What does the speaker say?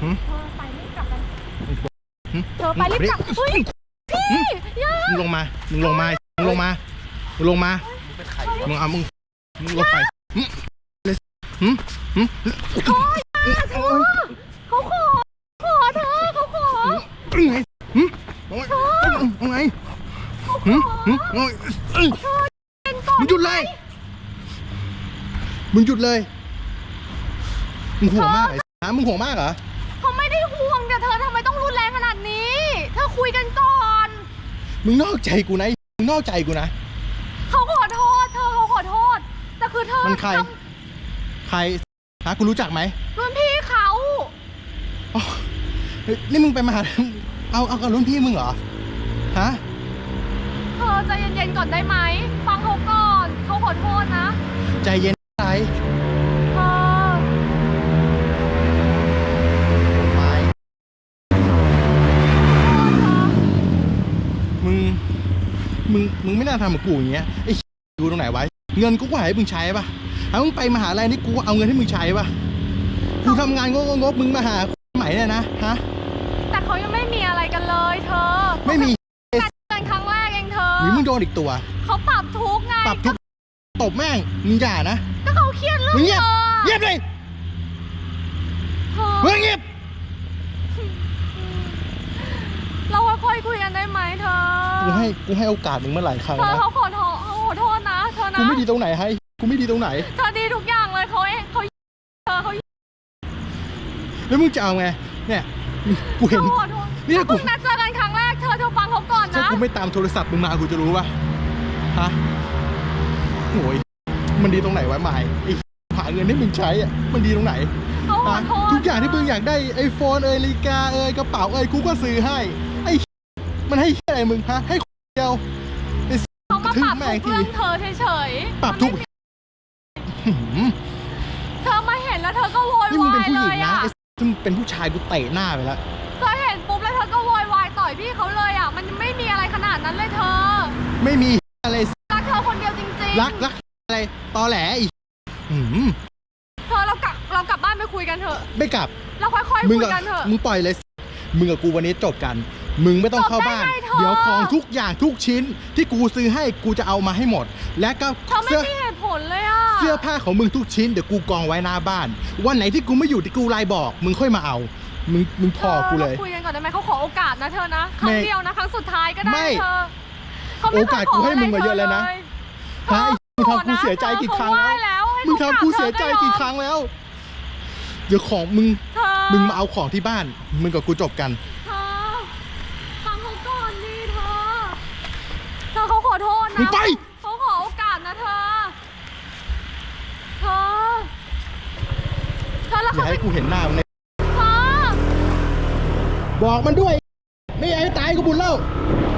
หึเธอไปรีบกลับกันหึเธอไปรีบกลับเฮ้ยพี่อย่ามึงลงมา มึงลงมา มึงลงมา มึงลงมา มึงเป็นใครมึงเอา มึง มึงลงไปหึเลยหึหึเขาขอขอเธอเขาขอไงหึโอ้ยเอาไงหึหึโอ้ยเอ้ยเป็นก่อนมึงหยุดเลย มึงหยุดเลย มึงห่วงมากไอ้ฮะมึงห่วงมากเหรอ มึงนอกใจกูนะไอ้มึงนอกใจกูนะ เขาขอโทษ เธอเขาขอโทษ แต่คือเธอมันใคร ทใครฮะกูรู้จักไหมำรุ่นพี่เขาอ๋อเฮ้ยนี่มึงไปมาหา เอาเอากับรุ่นพี่มึงเหรอ ฮะ เธอใจเย็นๆก่อนได้ไหม ฟังเขาก่อน เขาขอโทษนะ ใจเย็นอะไร มึงมึงไม่น่าทำกับกูอย่างเงี้ยไอ้ดูตรงไหนไว้ เงินกูก็ให้มึงใช้ป่ะถ้ามึงไปมหาลัยนี่กูเอาเงินให้มึงใช้ป่ะกูทำงานงกงกๆมึงมาหาใหม่เนี่ยนะฮะแต่เขายังไม่มีอะไรกันเลยเธอไม่มีเจอกันครั้งแรกเองเธอหรือมึงโดนอีกตัว เขาปรับทุกข์ไงปรับทุกตบแม่งมึงอย่านะก็เขาเครียดเรื่องมึงเงียบธอเงียบเลยเธอมึงเงียบเราค่อยๆคุยกันได้ไหมเธอ กูให้กูให้โอกาสมึงมาหลายครั้งเธอนะเขาขอโทษเขาขอโทษนะเธอนะกูไม่ดีตรงไหนให้กูไม่ดีตรงไหน เธอดีทุกอย่างเลยเขาเองเขาเธอเขาแล้วมึงจะเอาไงเนี่ยกูเห็นเขาขอโทษเนี่ยกูเพิ่งนัดเจอกันครั้งแรกเธอเธอฟังเขาก่อนถ้านะกูไม่ตามโทรศัพท์มึงมากูจะรู้ป่ะฮะโอ้ยมันดีตรงไหนวะหมายไอ้หาเงินให้มึงใช้อะมันดีตรงไหนเขาขอฮะโทษทุกอย่างที่มึงอยากได้ไอโฟนเอยนาฬิกาเอยกระเป๋าเอยกูก็ซื้อให้ไอ้ มันให้อะไรมึงฮะให้เดียวไอ้เขามาทึ่ปงรับแม่ทุงกทีเรื่องเธอเฉยๆปรับทุกมันไม่หืมเธอมาเห็นแล้วเธอก็โวยนี่มึงวาเป็นยผู้หเลญิงยนะอะไอ้ซึ่งเป็นผู้ชายกูเตะหน้าไปแล้วเธอเห็นปุ๊บแล้วเธอก็โวยวายต่อยพี่เขาเลยอะ มันไม่มีอะไรขนาดนั้นเลยเธอ ไม่มีอะไรรักเธอคนเดียวจริงๆรักรักอะไรตอแหลอีกหืมเธอเรากลับเรากลับบ้านไปคุยกันเถอะ ไม่กลับ เราค่อยๆมึงคุยกับกันเถอะมึงปล่อยเลย มึงกับกูวันนี้จบกัน มึงไม่ต้องเข้าบ้านจบได้ไงเธอเดี๋ยวของทุกอย่างทุกชิ้น ที่กูซื้อให้กูจะเอามาให้หมด และก็เธอไม่เสื้อมีเหตุผลเลยอะเสื้อผ้าของมึงทุกชิ้นเดี๋ยวกูกองไว้หน้าบ้าน วันไหนที่กูไม่อยู่ที่กูไลน์บอก มึงค่อยมาเอา มึงมึงพอกูเลยราคุยกันก่อนได้ไหมเขาขอโอกาสนะเธอนะครั้ไม่งเดียวนะครั้งสุดท้ายก็ได้ไม่เธอเขาไม่โอกาสกูให้มึงมาเยอะแล้วนะเธอฮะมึงทำกูเสียใจกี่ครั้งเธอแล้วไหแล้วให้มึงเขาทำกูเสียใจกี่ครั้งแล้วเดี๋ยวของมึงเธอมึงมาเอาของที่บ้าน มึงกับกูจบกัน โทษนะมึงไป เขาขอโอกาสนะเธอ เธอ เธอแล้วอย่าเขาให้เป็นกูเห็นหน้ามึงเลยเธอ บอกมันด้วย ไม่อยากให้ตายกูบุญเล่าเ